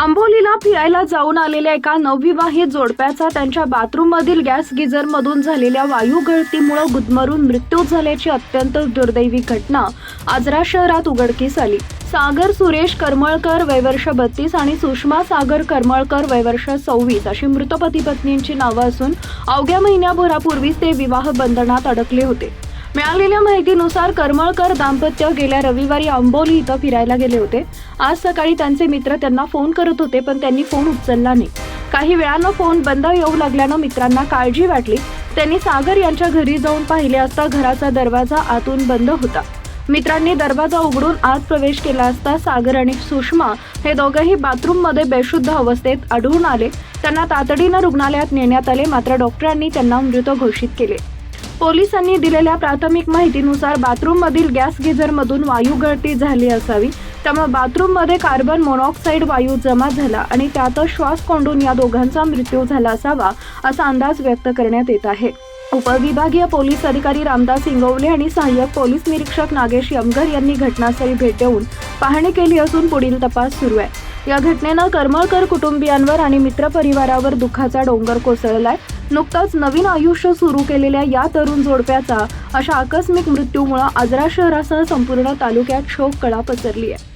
आंबोलीला फिरायला जाऊन आलेल्या एका नवविवाहित जोडप्याचा त्यांच्या बाथरूममधील गॅस गिझरमधून झालेल्या वायू गळतीमुळे गुदमरून मृत्यू झाल्याची अत्यंत दुर्दैवी घटना आजरा शहरात उघडकीस आली. सागर सुरेश करमळकर वयवर्ष बत्तीस आणि सुषमा सागर करमळकर वयवर्ष सव्वीस अशी मृत पती पत्नींची नावं असून अवघ्या महिन्याभरापूर्वीच ते विवाह बंधनात अडकले होते. मिळालेल्या माहितीनुसार करमळकर दाम्पत्य गेल्या रविवारी आंबोली इथं फिरायला गेले होते. आज सकाळी त्यांचे मित्र त्यांना फोन करत होते पण त्यांनी फोन उचलला नाही. काही वेळानं फोन बंद येऊ लागल्यानं मित्रांना काळजी वाटली. त्यांनी सागर यांच्या घरी जाऊन पाहिले असता घराचा दरवाजा आतून बंद होता. मित्रांनी दरवाजा उघडून आत प्रवेश केला असता सागर आणि सुषमा हे दोघंही बाथरूममध्ये बेशुद्ध अवस्थेत आढळून आले. त्यांना तातडीनं रुग्णालयात नेण्यात आले मात्र डॉक्टरांनी त्यांना मृत घोषित केले. पोलिसांनी दिलेल्या प्राथमिक माहितीनुसार बाथरूममधील गॅस गिझरमधून वायू गळती झाली असावी. त्यामुळे बाथरूममध्ये कार्बन मोनॉक्साईड वायू जमा झाला आणि त्यातच श्वास कोंडून या दोघांचा मृत्यू झाला असावा असा अंदाज व्यक्त करण्यात येत आहे. उपविभागीय पोलीस अधिकारी रामदास इंगवले आणि सहाय्यक पोलीस निरीक्षक नागेश यमगर यांनी घटनास्थळी भेट देऊन पाहणी केली असून पुढील तपास सुरू आहे. या घटनेनं करमळकर कुटुंबियांवर आणि मित्रपरिवारावर दुःखाचा डोंगर कोसळलाय. नुकताच नवीन आयुष्य सुरू केलेल्या या तरुण जोडप्याचा अशा आकस्मिक मृत्यूमुळे आजरा शहरासह संपूर्ण तालुक्यात शोक कळा पसरली आहे